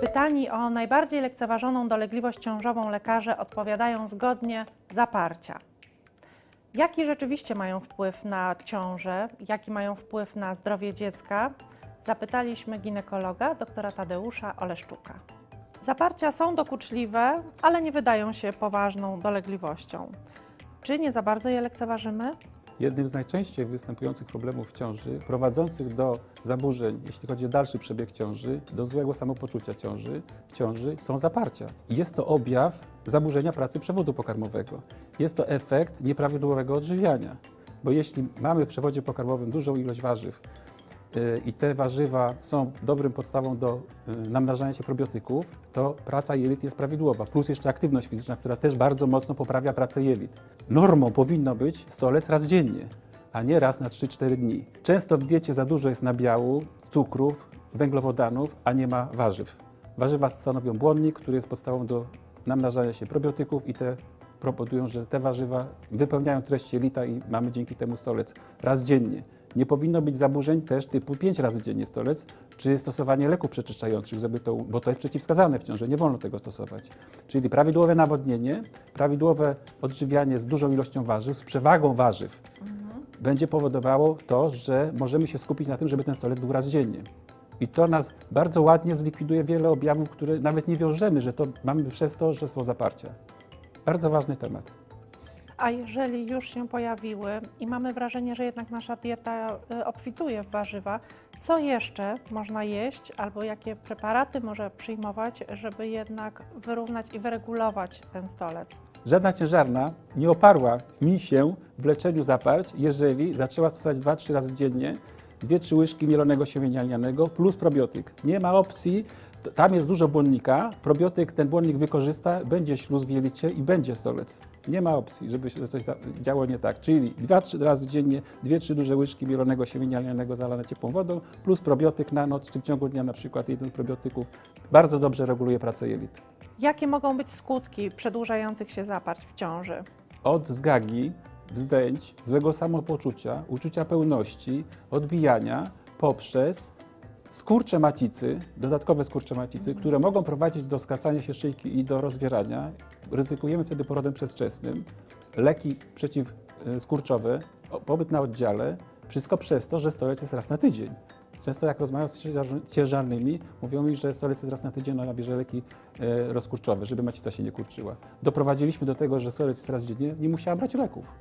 pytani o najbardziej lekceważoną dolegliwość ciążową lekarze odpowiadają zgodnie zaparcia. Jaki rzeczywiście mają wpływ na ciążę, jaki mają wpływ na zdrowie dziecka? Zapytaliśmy ginekologa doktora Tadeusza Oleszczuka. Zaparcia są dokuczliwe, ale nie wydają się poważną dolegliwością. Czy nie za bardzo je lekceważymy? Jednym z najczęściej występujących problemów w ciąży, prowadzących do zaburzeń, jeśli chodzi o dalszy przebieg ciąży, do złego samopoczucia ciąży, w ciąży są zaparcia. Jest to objaw zaburzenia pracy przewodu pokarmowego. Jest to efekt nieprawidłowego odżywiania. Bo jeśli mamy w przewodzie pokarmowym dużą ilość warzyw i te warzywa są dobrym podstawą do yy, namnażania się probiotyków, to praca jelit jest prawidłowa. Plus jeszcze aktywność fizyczna, która też bardzo mocno poprawia pracę jelit. Normą powinno być stolec raz dziennie, a nie raz na 3-4 dni. Często w diecie za dużo jest nabiału, cukrów, węglowodanów, a nie ma warzyw. Warzywa stanowią błonnik, który jest podstawą do namnażania się probiotyków i te proponują, że te warzywa wypełniają treść jelita i mamy dzięki temu stolec raz dziennie. Nie powinno być zaburzeń też typu 5 razy dziennie stolec, czy stosowanie leków przeczyszczających, żeby to, bo to jest przeciwwskazane w ciąży, nie wolno tego stosować. Czyli prawidłowe nawodnienie, prawidłowe odżywianie z dużą ilością warzyw, z przewagą warzyw, będzie powodowało to, że możemy się skupić na tym, żeby ten stolec był raz dziennie. I to nas bardzo ładnie zlikwiduje wiele objawów, które nawet nie wiążemy, że to mamy przez to, że są zaparcia. Bardzo ważny temat. A jeżeli już się pojawiły i mamy wrażenie, że jednak nasza dieta y, obfituje w warzywa, co jeszcze można jeść albo jakie preparaty może przyjmować, żeby jednak wyrównać i wyregulować ten stolec? Żadna ciężarna nie oparła mi się w leczeniu zaparć, jeżeli zaczęła stosować 2-3 razy dziennie 2-3 łyżki mielonego siemienia lnianego plus probiotyk. Nie ma opcji, tam jest dużo błonnika, probiotyk ten błonnik wykorzysta, będzie śluz w jelicie i będzie stolec. Nie ma opcji, żeby się coś działo nie tak. Czyli 2-3 razy dziennie 2-3 duże łyżki mielonego siemienia lnianego zalane ciepłą wodą plus probiotyk na noc, czy w ciągu dnia na przykład jeden z probiotyków. Bardzo dobrze reguluje pracę jelit. Jakie mogą być skutki przedłużających się zaparć w ciąży? od zgagi, wzdęć, złego samopoczucia, uczucia pełności, odbijania poprzez skurcze macicy, dodatkowe skurcze macicy, które mogą prowadzić do skracania się szyjki i do rozwierania. Ryzykujemy wtedy porodem przedwczesnym. Leki przeciwskurczowe, pobyt na oddziale, wszystko przez to, że stolec jest raz na tydzień. Często jak rozmawiam z ciężar- ciężarnymi, mówią mi, że stolec jest raz na tydzień, ona bierze leki e, rozkurczowe, żeby macica się nie kurczyła. Doprowadziliśmy do tego, że stolec jest raz dziennie, nie musiała brać leków.